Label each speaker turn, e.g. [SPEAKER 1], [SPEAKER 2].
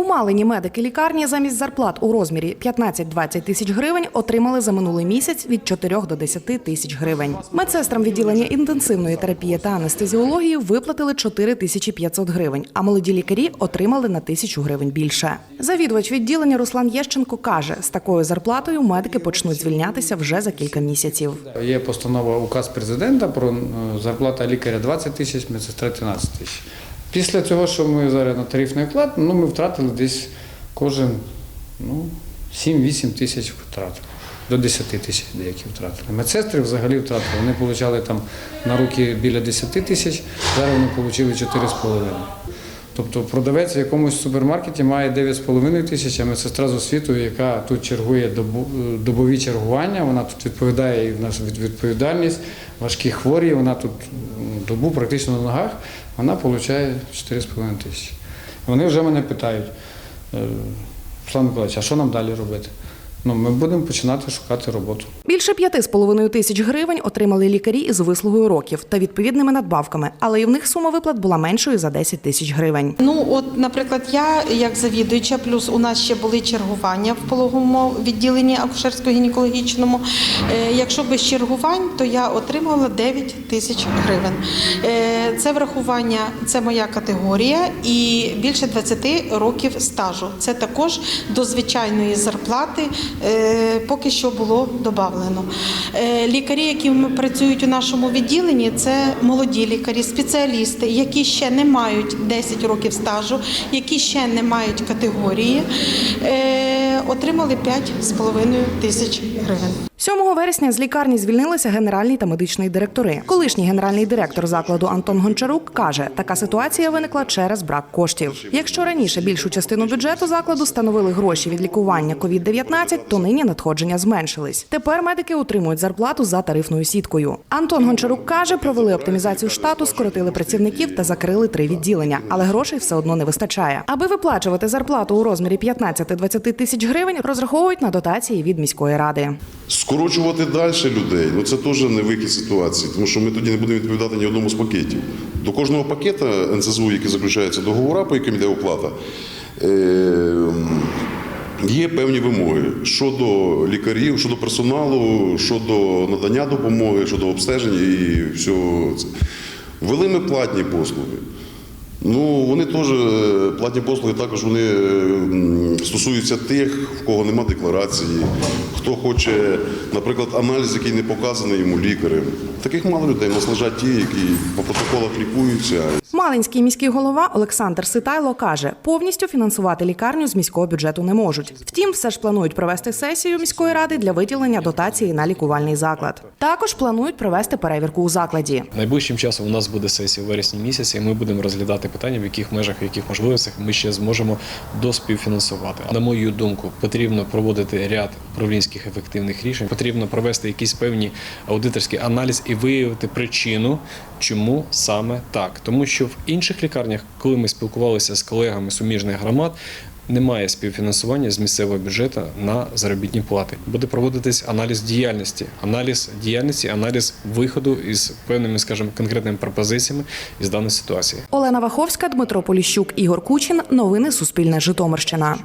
[SPEAKER 1] У Малині медики лікарні замість зарплат у розмірі 15-20 тисяч гривень отримали за минулий місяць від 4 до 10 тисяч гривень. Медсестрам відділення інтенсивної терапії та анестезіології виплатили 4 тисячі 500 гривень, а молоді лікарі отримали на тисячу гривень більше. Завідувач відділення Руслан Єщенко каже, з такою зарплатою медики почнуть звільнятися вже за кілька місяців.
[SPEAKER 2] Є постанова указ президента про е, зарплата лікаря 20 тисяч, медсестра 13 тисяч. Після цього, що ми зараз на тарифний оклад, ну ми втратили десь кожен ну, 7-8 тисяч втратили. До 10 тисяч деякі втратили. Медсестри взагалі втратили. Вони отримали там на руки біля 10 тисяч, зараз вони отримали 4,5. Тобто продавець в якомусь супермаркеті має 9,5 тисяч, а медсестра з освітою, яка тут чергує добові чергування, вона тут відповідає і в нас відповідальність, важкі хворі, вона тут добу практично на ногах, вона отримує 4,5 тисячі. Вони вже мене питають, е, Руслан Миколаївич, а що нам далі робити? Ну, ми будемо починати шукати роботу.
[SPEAKER 1] Більше п'яти з половиною тисяч гривень отримали лікарі із вислугою років та відповідними надбавками, але і в них сума виплат була меншою за 10 тисяч гривень.
[SPEAKER 3] Ну, от, наприклад, я як завідуюча, плюс у нас ще були чергування в пологовому відділенні акушерсько-гінекологічному. Е, якщо без чергувань, то я отримувала 9 тисяч гривень. Е, це врахування, це моя категорія і більше 20 років стажу. Це також до звичайної зарплати поки що було додавлено. Е, лікарі, які працюють у нашому відділенні, це молоді лікарі, спеціалісти, які ще не мають 10 років стажу, які ще не мають категорії, е, отримали 5,5 тисяч гривень.
[SPEAKER 1] 7 вересня з лікарні звільнилися генеральний та медичний директори. Колишній генеральний директор закладу Антон Гончарук каже, така ситуація виникла через брак коштів. Якщо раніше більшу частину бюджету закладу становили гроші від лікування COVID-19, то нині надходження зменшились. Тепер медики отримують зарплату за тарифною сіткою. Антон Гончарук каже, провели оптимізацію штату, скоротили працівників та закрили три відділення, але грошей все одно не вистачає. Аби виплачувати зарплату у розмірі 15-20 тисяч гривень, розраховують на дотації від міської ради.
[SPEAKER 4] Скорочувати далі людей ну це теж не вихід ситуації, тому що ми тоді не будемо відповідати ні одному з пакетів. До кожного пакета НСЗУ, який заключається договора, по яким йде оплата, е, є певні вимоги щодо лікарів, щодо персоналу, щодо надання допомоги, щодо обстеження і всього. Ввели ми платні послуги. Ну, вони теж е, платні послуги також вони е, стосуються тих, в кого нема декларації, хто хоче, наприклад, аналіз, який не показаний йому лікарем. Таких мало людей. У нас лежать ті, які по протоколах лікуються.
[SPEAKER 1] Малинський міський голова Олександр Ситайло каже, повністю фінансувати лікарню з міського бюджету не можуть. Втім, все ж планують провести сесію міської ради для виділення дотації на лікувальний заклад. Також планують провести перевірку у закладі.
[SPEAKER 5] Найближчим часом у нас буде сесія у вересні місяці, і ми будемо розглядати питання, в яких межах, в яких можливостях ми ще зможемо доспівфінансувати. На мою думку, потрібно проводити ряд управлінських ефективних рішень. Потрібно провести якийсь певні аудиторський аналіз і виявити причину, чому саме так. Тому що в інших лікарнях, коли ми спілкувалися з колегами суміжних громад. Немає співфінансування з місцевого бюджету на заробітні плати. Буде проводитись аналіз діяльності, аналіз діяльності, аналіз виходу із певними, скажімо, конкретними пропозиціями із даної ситуації.
[SPEAKER 1] Олена Ваховська, Дмитро Поліщук, Ігор Кучин. Новини Суспільне Житомирщина.